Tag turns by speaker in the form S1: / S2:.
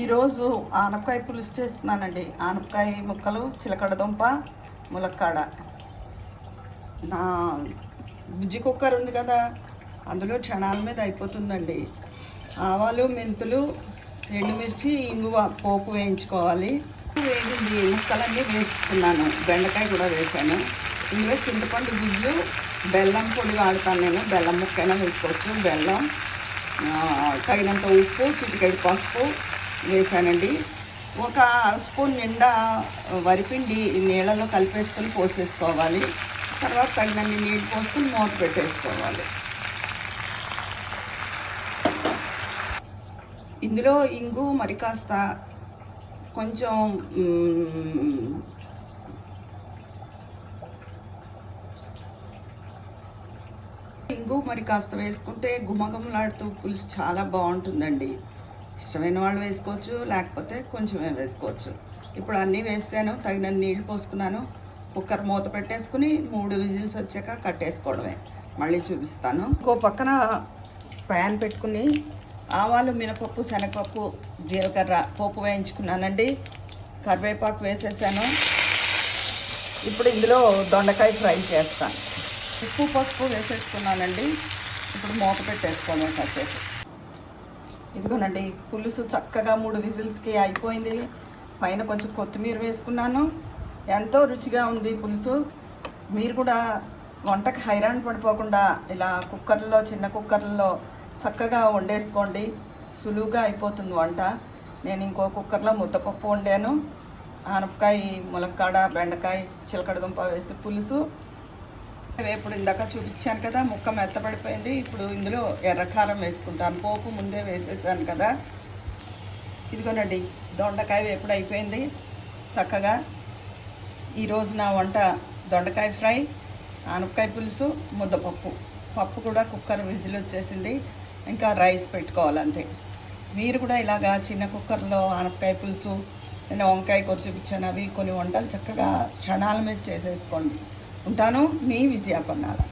S1: ఈరోజు ఆనపకాయ పులుసు చేస్తున్నానండి. ఆనపకాయ ముక్కలు చిలకడ దుంప ములక్కాడ. నా బుజ్జి కుక్కర్ ఉంది కదా అందులో క్షణాల మీద అయిపోతుందండి. ఆవాలు మెంతులు ఎండుమిర్చి ఇంగువ పోపు వేయించుకోవాలి. వేగింది ముక్కలన్నీ వేసుకున్నాను బెండకాయ కూడా వేసాను. ఇందులో చింతపండు గుజ్జు బెల్లం పొడి వాడతాను నేను. బెల్లం ముక్కైనా వేసుకోవచ్చు. బెల్లం తగినంత ఉప్పు చిటికెడు పసుపు వేసానండి ఒక అర స్పూన్ నిండా వరిపిండి నీళ్ళలో కలిపేసుకొని పోసేసుకోవాలి. తర్వాత తగినన్ని నీళ్ళు పోసుకొని మూత పెట్టేసుకోవాలి. ఇందులో ఇంగు మరి కాస్త కొంచెం ఇంగు మరి కాస్త వేసుకుంటే గుమగుమలాడుతూ పులుసు చాలా బాగుంటుందండి. ఇష్టమైన వాళ్ళు వేసుకోవచ్చు లేకపోతే కొంచెమే వేసుకోవచ్చు. ఇప్పుడు అన్నీ వేసాను తగిన నీళ్ళు పోసుకున్నాను. కుక్కర్ మూత పెట్టేసుకుని మూడు విజిల్స్ వచ్చాక కట్టేసుకోవడమే. మళ్ళీ చూపిస్తాను. ఇంకో పక్కన ప్యాన్ పెట్టుకుని ఆవాలు మినపప్పు శనగపప్పు జీలకర్ర పోపు వేయించుకున్నానండి. కరివేపాకు వేసేసాను. ఇప్పుడు ఇందులో దొండకాయ ఫ్రై చేస్తాను. ఉప్పు పసుపు వేసేసుకున్నానండి. ఇప్పుడు మూత పెట్టేసుకోవాలి కాసేపు. ఇదిగోనండి పులుసు చక్కగా మూడు విజిల్స్కి అయిపోయింది. పైన కొంచెం కొత్తిమీర వేసుకున్నాను. ఎంతో రుచిగా ఉంది పులుసు. మీరు కూడా వంటకి హైరాణ పడిపోకుండా ఇలా కుక్కర్లో చిన్న కుక్కర్లలో చక్కగా వండేసుకోండి. సులువుగా అయిపోతుంది వంట. నేను ఇంకో కుక్కర్లో ముద్దపప్పు వండాను. ఆనపకాయ ములక్కాడ బెండకాయ చిలకడదుంప వేసి పులుసు. వేపుడు ఇందాక చూపించాను కదా ముక్క మెత్తపడిపోయింది. ఇప్పుడు ఇందులో ఎర్రకారం వేసుకుంటాను. పోపు ముందే వేసేసాను కదా. ఇదిగోనండి దొండకాయ వేపుడు అయిపోయింది. చక్కగా ఈరోజు నా వంట దొండకాయ ఫ్రై ఆనపకాయ పులుసు ముద్దపప్పు. పప్పు కూడా కుక్కర్ విజిల్ వచ్చేసింది. ఇంకా రైస్ పెట్టుకోవాలంతే. మీరు కూడా ఇలాగా చిన్న కుక్కర్లో ఆనపకాయ పులుసు నేను వంకాయ కూర చూపించాను. అవి కొన్ని వంటలు చక్కగా క్షణాల మీద చేసేసుకోండి. ఉంటాను. మీ విజయాపన్నాల